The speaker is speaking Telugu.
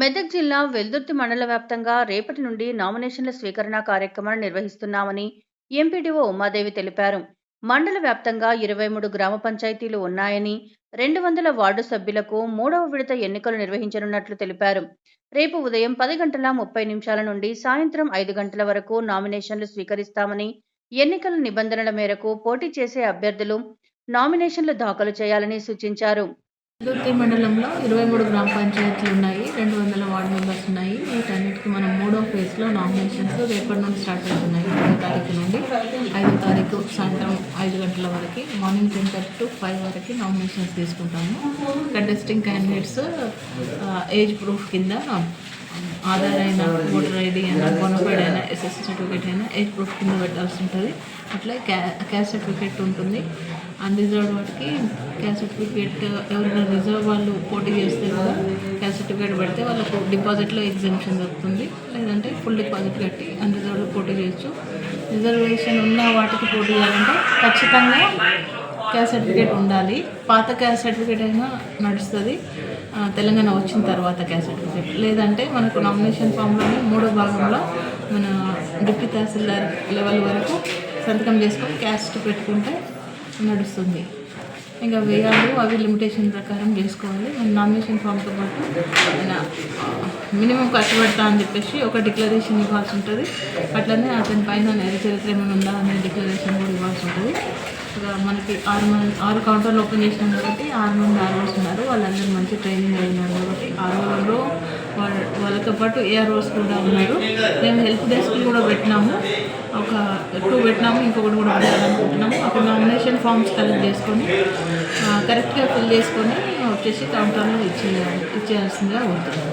మెదక్ జిల్లా వెల్దుర్తి మండల వ్యాప్తంగా రేపటి నుండి నామినేషన్ల స్వీకరణ కార్యక్రమాన్ని నిర్వహిస్తున్నామని ఎంపీడీఓ ఉమాదేవి తెలిపారు. మండల వ్యాప్తంగా ఇరవై మూడు గ్రామ పంచాయతీలు ఉన్నాయని రెండు వందల వార్డు సభ్యులకు మూడవ విడత ఎన్నికలు నిర్వహించనున్నట్లు తెలిపారు. రేపు ఉదయం పది గంటల ముప్పై నిమిషాల నుండి సాయంత్రం ఐదు గంటల వరకు నామినేషన్లు స్వీకరిస్తామని ఎన్నికల నిబంధనల మేరకు పోటీ చేసే అభ్యర్థులు నామినేషన్లు దాఖలు చేయాలని సూచించారు. దుర్తి మండలంలో ఇరవై మూడు గ్రామ పంచాయతీలు ఉన్నాయి రెండు వందల వార్డు మెంబర్స్ ఉన్నాయి. వీటన్నిటికీ మనం మూడో ఫేజ్లో నామినేషన్స్ రేపటి నుండి స్టార్ట్ అవుతున్నాయి. ఐదో తారీఖు నుండి ఐదో తారీఖు సాయంత్రం ఐదు గంటల వరకు morning ten thirty to five వరకు నామినేషన్స్ తీసుకుంటాము. కంటెస్టింగ్ క్యాండిడేట్స్ ఏజ్ ప్రూఫ్ కింద ఆధార్ అయినా ఓటర్ ఐడి అయినా బోనఫైడ్ అయినా ఎస్ఎస్సీ సర్టిఫికేట్ అయినా ఏజ్ ప్రూఫ్ కింద పెట్టాల్సి ఉంటుంది. అట్లే క్యా క్యాస్ట్ సర్టిఫికేట్ ఉంటుంది. అన్రిజర్వ్డ్ వాటికి క్యాస్ట్ సర్టిఫికేట్ ఎవరైనా రిజర్వ్ వాళ్ళు పోటీ చేస్తే కదా క్యాస్ట్ సర్టిఫికేట్ పెడితే వాళ్ళకు డిపాజిట్లో ఎగ్జామ్షన్ దొరుకుతుంది. లేదంటే ఫుల్ డిపాజిట్ కట్టి అన్రిజర్వ్డ్ పోటీ చేయొచ్చు. రిజర్వేషన్ ఉన్న వాటికి పోటీ చేయాలంటే ఖచ్చితంగా క్యాస్ట్ సర్టిఫికేట్ ఉండాలి. పాత క్యాస్ట్ సర్టిఫికేట్ అయినా నడుస్తుంది. తెలంగాణ వచ్చిన తర్వాత క్యాస్ట్ సర్టిఫికేట్ లేదంటే మనకు నామినేషన్ ఫామ్లోనే మూడో భాగంలో మన డిప్యూటీ తహసీల్దార్ లెవెల్ వరకు సంతకం చేసుకొని క్యాస్ట్ పెట్టుకుంటే నడుస్తుంది. ఇంకా వేయాలు అవి లిమిటేషన్ ప్రకారం చేసుకోవాలి. మన నామినేషన్ ఫామ్తో పాటు మినిమం ఖర్చు పెడతా అని చెప్పేసి ఒక డిక్లరేషన్ ఇవ్వాల్సి ఉంటుంది. అట్లనే అతని పైన నేర చరిత్ర ఏమైనా ఉందా అనే డిక్లరేషన్ కూడా ఇవ్వాల్సి ఉంటుంది. మనకి ఆరు మంది ఆరు కౌంటర్లు ఓపెన్ చేసినాం కాబట్టి ఆరు మంది ఆర్ఓస్ ఉన్నారు. వాళ్ళందరూ మంచి ట్రైనింగ్ అయినారు కాబట్టి ఆర్ఓలో వాళ్ళ వాళ్ళతో పాటు ఏఆర్ఓస్ కూడా ఉన్నారు. మేము హెల్ప్ డెస్క్ కూడా పెట్టినాము. ఒక టూ పెట్టినాము ఇంకొకటి కూడా పెట్టాలనుకుంటున్నాము. అక్కడ ఫామ్స్ కలెక్ట్ చేసుకొని కరెక్ట్గా ఫిల్ చేసుకొని వచ్చేసి కౌంటర్లో ఇచ్చేయాలి ఇచ్చేయాల్సిందిగా ఉంటుంది